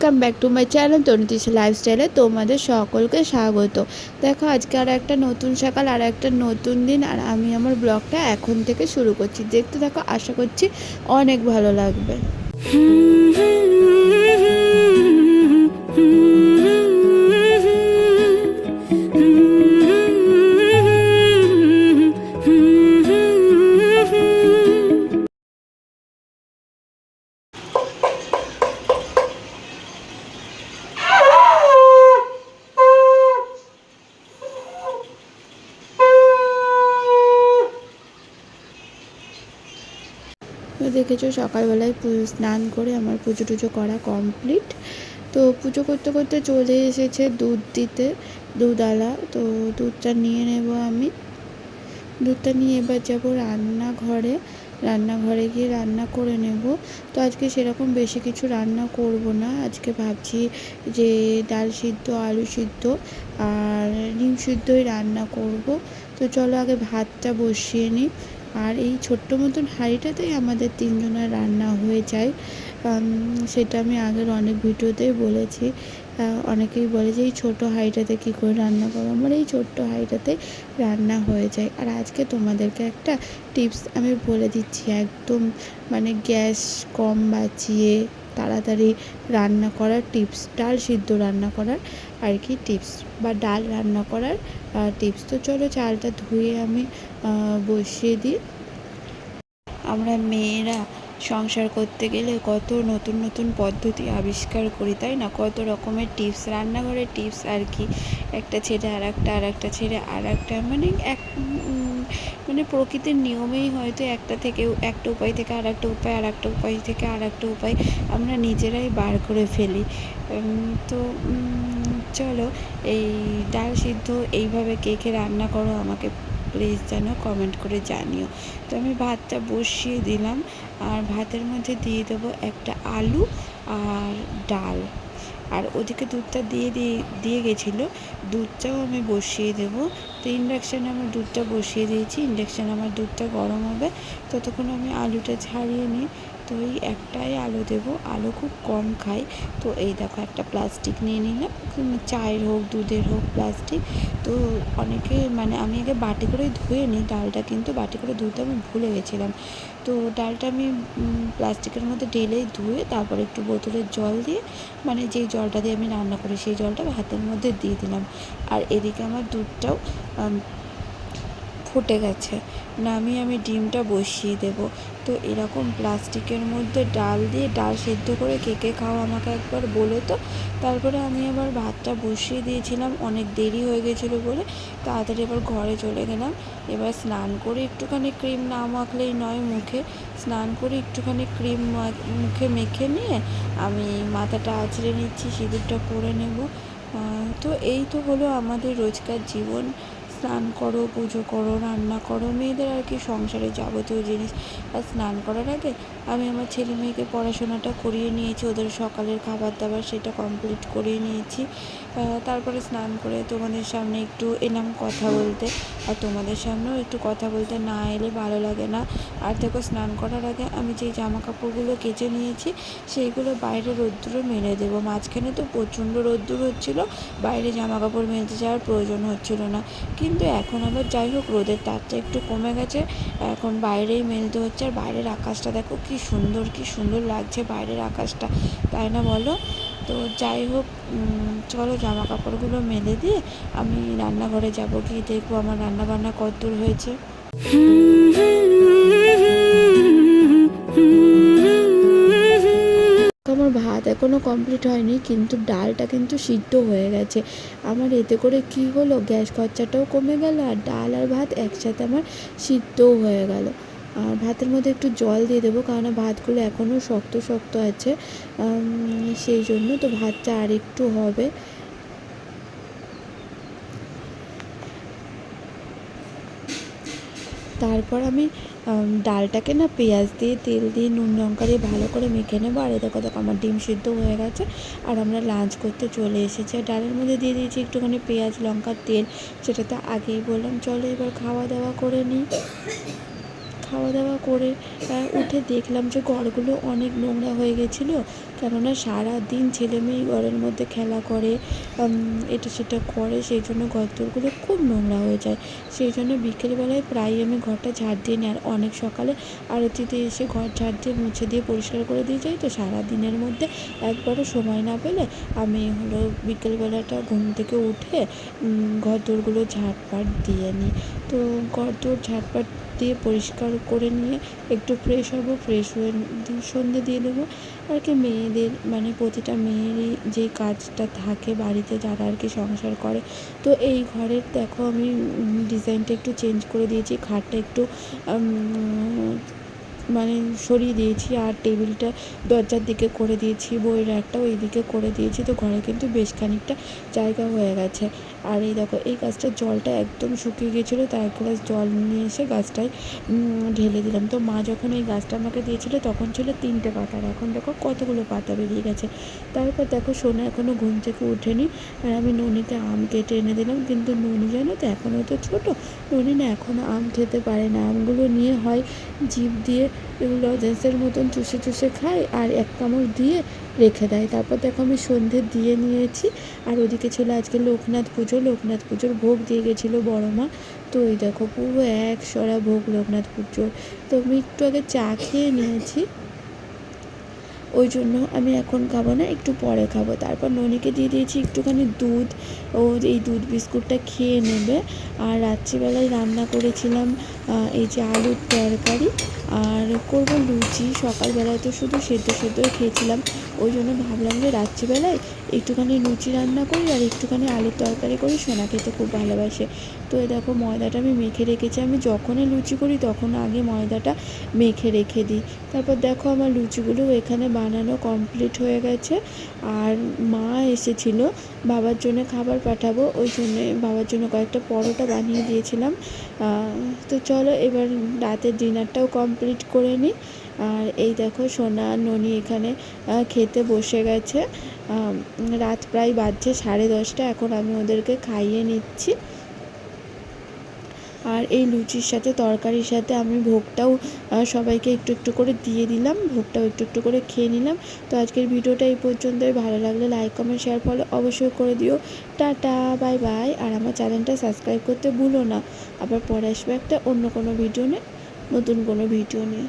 Welcome back to my channel তনুতিস লাইফস্টাইলে তোমাদের সকলকে স্বাগত। দেখো, আজকে আর একটা নতুন সকাল, আর একটা নতুন দিন, আর আমি আমার ব্লগটা এখন থেকে শুরু করছি। দেখতে দেখো আশা করছি অনেক ভালো লাগবে। তো দেখেছ সকালবেলায় স্নান করে আমার পুজো টুজো করা কমপ্লিট তো পুজো করতে করতে চলে এসেছে দুধ দিতে, দুধওয়ালা। তো দুধটা নিয়ে নেব আমি। দুধটা নিয়ে এবার যাব রান্নাঘরে। রান্নাঘরে গিয়ে রান্না করে নেব। তো আজকে সেরকম বেশি কিছু রান্না করব না। আজকে ভাবছি যে ডাল সিদ্ধ, আলু সিদ্ধ আর ডিম সিদ্ধই রান্না করব। তো চলো আগে ভাতটা বসিয়ে নিই। আর এই ছোট্ট মতন হাঁড়িটাতেই আমাদের তিনজনের রান্না হয়ে যায়। সেটা আমি আগের অনেক ভিডিওতেই বলেছি। অনেকেই বলে যে এই ছোটো হাঁড়িটাতে কী করে রান্না করো আমার এই ছোট্ট হাঁড়িটাতে রান্না হয়ে যায়। আর আজকে তোমাদেরকে একটা টিপস আমি বলে দিচ্ছি। একদম মানে গ্যাস কম বাঁচিয়ে তাড়াতাড়ি রান্না করার টিপস ডাল সিদ্ধ রান্না করার আর কি টিপস বা ডাল রান্না করার টিপস তো চলো চালটা ধুয়ে আমি বসিয়ে দিই। আমরা মেয়েরা সংসার করতে গেলে কত নতুন নতুন পদ্ধতি আবিষ্কার করি, তাই না? কত রকমের টিপস রান্নাঘরের টিপস আর কি। একটা ছেড়ে আর একটা আর একটা ছেড়ে আর একটা মানে এক মানে প্রকৃতির নিয়মেই হয়তো একটা থেকে একটা উপায় থেকে আর একটা উপায় আর একটা উপায় থেকে আর একটা উপায় আমরা নিজেরাই বার করে ফেলি। তো চলো এই ডাল সিদ্ধ এইভাবে কে কে রান্না করো আমাকে প্লিজ যেন কমেন্ট করে জানিও। তো আমি ভাতটা বসিয়ে দিলাম, আর ভাতের মধ্যে দিয়ে দেবো একটা আলু আর ডাল। আর ওদিকে দুধটা দিয়ে দিয়ে দিয়ে গেছিল, দুধটাও আমি বসিয়ে দেব। তো ইন্ডাকশানে আমার দুধটা বসিয়ে দিয়েছি ইন্ডাকশানে আমার দুধটা গরম হবে। ততক্ষণ আমি আলুটা ছাড়িয়ে নিই। তো এই একটাই আলু দেবো। আলু খুব কম খাই। তো এই দেখো একটা প্লাস্টিক নিয়ে নিলাম। চায়ের হোক, দুধের হোক প্লাস্টিক তো অনেকে মানে আমি আগে বাটি করে ধুয়ে নিই, ডালটা কিন্তু বাটি করে ধুতে আমি ভুলে গেছিলাম। তো ডালটা আমি প্লাস্টিকের মধ্যে ঢেলেই ধুয়ে তারপর একটু বোতলের জল দিয়ে মানে যেই জলটা দিয়ে আমি রান্না করি, সেই জলটা হাতের মধ্যে দিয়ে দিলাম। আর এদিকে আমার দুধটাও ফুটে গেছে। নামিয়ে আমি ডিমটা বসিয়ে দেব। তো এরকম প্লাস্টিকের মধ্যে ডাল দিয়ে ডাল সেদ্ধ করে কেকে খাও আমাকে একবার বলে তো। তারপরে আমি আবার ভাতটা বসিয়ে দিয়েছিলাম, অনেক দেরি হয়ে গেছিল বলে। তাড়াতাড়ি আবার ঘরে চলে গেলাম। এবার স্নান করে একটুখানি ক্রিম না মাখলেই নয় মুখে। স্নান করে একটুখানি ক্রিম মুখে মেখে নিয়ে আমি মাথাটা আঁচড়ে নিচ্ছি, সিঁদুরটা পরে নেব। তো এই তো হলো আমাদের রোজকার জীবন। স্নান করো, পুজো করো, রান্না করো, মেয়েদের আর কি সংসারে যাবতীয় জিনিস আর স্নান করার আগে আমি আমার ছেলে মেয়েকে পড়াশোনাটা করিয়ে নিয়েছি, ওদের সকালের খাবার দাবার সেটা কমপ্লিট করিয়ে নিয়েছি। তারপরে স্নান করে তোমাদের সামনে একটু এলাম কথা বলতে। আর তোমাদের সামনেও একটু কথা বলতে না এলে ভালো লাগে না। আর দেখো, স্নান করার আগে আমি যেই জামা কাপড়গুলো কেচে নিয়েছি, সেইগুলো বাইরে রোদ্দুরে মেলে দেবো। মাঝখানে তো প্রচণ্ড রোদ্দুর হচ্ছিল, বাইরে জামা কাপড় মেলতে যাওয়ার প্রয়োজন হচ্ছিল না। কিন্তু এখন আবার যাই হোক, রোদের তাপটা একটু কমে গেছে। এখন বাইরেই মেলতে হচ্ছে। আর বাইরের আকাশটা দেখো কি সুন্দর, কি সুন্দর লাগছে বাইরের আকাশটা, তাই না বলো? তো যাই হোক চলো জামা কাপড়গুলো মেলে দিয়ে আমি রান্নাঘরে যাব, গিয়ে দেখব আমার রান্না বান্না কতদূর হয়েছে। আমার ভাত এখনও কমপ্লিট হয়নি, কিন্তু ডালটা কিন্তু সিদ্ধ হয়ে গেছে। আমার এতে করে কি হলো? গ্যাস খরচাটাও কমে গেল আর ডাল আর ভাত একসাথে আমার সিদ্ধও হয়ে গেল। আর ভাতের মধ্যে একটু জল দিয়ে দেবো, কারণ ভাতগুলো এখনও শক্ত শক্ত আছে। সেই জন্য তো ভাতটা আর একটু হবে। তারপর আমি ডালটাকে না পেঁয়াজ দিয়ে, তেল দিয়ে, নুন লঙ্কা দিয়ে ভালো করে মেখে নেব। আর এদের দেখো আমার ডিম সিদ্ধ হয়ে গেছে। আর আমরা লাঞ্চ করতে চলে এসেছি। আর ডালের মধ্যে দিয়ে দিয়েছি একটুখানি পেঁয়াজ লঙ্কার তেল, সেটা তো আগেই বললাম। চলো এবার খাওয়া দাওয়া করে নিই। খাওয়া দাওয়া করে উঠে দেখলাম যে ঘরগুলো অনেক নোংরা হয়ে গেছিল। কেননা সারা দিন ছেলে মেয়ে ঘরের মধ্যে খেলা করে এটা সেটা করে সেই জন্য ঘরদোরগুলো খুব নোংরা হয়ে যায়। সেই জন্য বিকেলবেলায় প্রায় আমি ঘরটা ঝাড় দিয়ে নিই। আর অনেক সকালে আরতিতে এসে ঘর ঝাড় দিয়ে মুছে দিয়ে পরিষ্কার করে দিয়ে যাই। তো সারা দিনের মধ্যে একবারও সময় না পেলে আমি হলো বিকেলবেলাটা ঘুম থেকে উঠে উম, ঘর ঝাড়পাট দিয়ে নিই। তো ঘর দোর ঝাড়পাট দিয়ে পরিষ্কার করে নিয়ে একটু ফ্রেশ হব ফ্রেশ হয়ে সন্ধে দিয়ে দেবো। আর কি মেয়েদের মানে প্রতিটা মেয়েরই যে কাজটা থাকে বাড়িতে, যারা আর কি সংসার করে। তো এই ঘরের দেখো আমি ডিজাইনটা একটু চেঞ্জ করে দিয়েছি, খাটটা একটু মানে সরিয়ে দিয়েছি আর টেবিলটা দরজার দিকে করে দিয়েছি র্যাকটাও এই দিকে করে দিয়েছি। তো ঘরে কিন্তু বেশ খানিকটা জায়গা হয়ে গেছে। আর এই দেখো, এই গাছটার জলটা একদম শুকিয়ে গিয়েছিল, তাই এক গ্লাস জল নিয়ে এসে গাছটায় ঢেলে দিলাম। তো মা যখন এই গাছটা আমাকে দিয়েছিলো, তখন ছিল তিনটে পাতা আর এখন দেখো কতগুলো পাতা বেরিয়ে গেছে। তারপর দেখো সোনা এখনও ঘুম থেকে ওঠেনি, আর আমি ননিকে আম কেটে এনে দিলাম, কিন্তু ননি জানো তো এখনও তো ছোটো, ননি না এখনও আম খেতে পারে না। আমগুলো নিয়ে হয়, জিভ দিয়ে এগুলো লজেন্সের মতন চুষে চুষে খায়, আর এক কামড় দিয়ে রেখে দেয়। তারপর দেখো আমি সন্ধে দিয়ে নিয়েছি। আর ওদিকে ছিল আজকে লোকনাথ পুজো। লোকনাথ পুজোর ভোগ দিয়ে গেছিল বড় মা। তো ওই দেখো পুরো এক সরা ভোগ লোকনাথ পুজোর। তো আমি একটু আগে চা খেয়ে নিয়েছি। ওই জন্য আমি এখন খাব না, একটু পরে খাব। তারপর ননিকে দিয়ে দিয়েছি একটুখানি দুধ। ও এই দুধ বিস্কুটটা খেয়ে নেবে। আর রাত্রিবেলায় রান্না করেছিলাম এই যে আলুর তরকারি আর করব লুচি। সকালবেলায় তো শুধু সেদ্ধ সেদ্ধই খেয়েছিলাম। ওই জন্য ভাবলাম যে রাত্রিবেলায় একটুখানি লুচি রান্না করি আর একটুখানি আলুর তরকারি করি। সোনা খেতে খুব ভালোবাসে। তো দেখো, ময়দাটা আমি মেখে রেখেছি। আমি যখনই লুচি করি তখন আগে ময়দাটা মেখে রেখে দিই। তারপর দেখো আমার লুচিগুলো এখানে বানানো কমপ্লিট হয়ে গেছে। আর মা এসেছিল, বাবার জন্য খাবার পাঠাবো। ওই জন্যে বাবার জন্য কয়েকটা পরোটা বানিয়ে দিয়েছিলাম। তো চলো এবার রাতের ডিনারটাও কমপ্লিট করে নিই। আর এই দেখো সোনা ননি এখানে খেতে বসে গেছে। রাত প্রায় বাজছে সাড়ে দশটা, এখন আমি ওদেরকে খাইয়ে নিচ্ছি। আর এই লুচির সাথে, তরকারির সাথে আমি ভোগটাও সবাইকে একটু একটু করে দিয়ে দিলাম, ভোগটাও একটু একটু করে খেয়ে নিলাম। তো আজকের ভিডিওটা এই পর্যন্তই। ভালো লাগলে লাইক কমেন্ট শেয়ার ফলো অবশ্যই করে দিও। টাটা বাই বাই আর আমার চ্যানেলটা সাবস্ক্রাইব করতে ভুলো না। আবার পরে আসবে একটা অন্য কোনো ভিডিও নিয়ে, নতুন কোনো ভিডিও নিয়ে।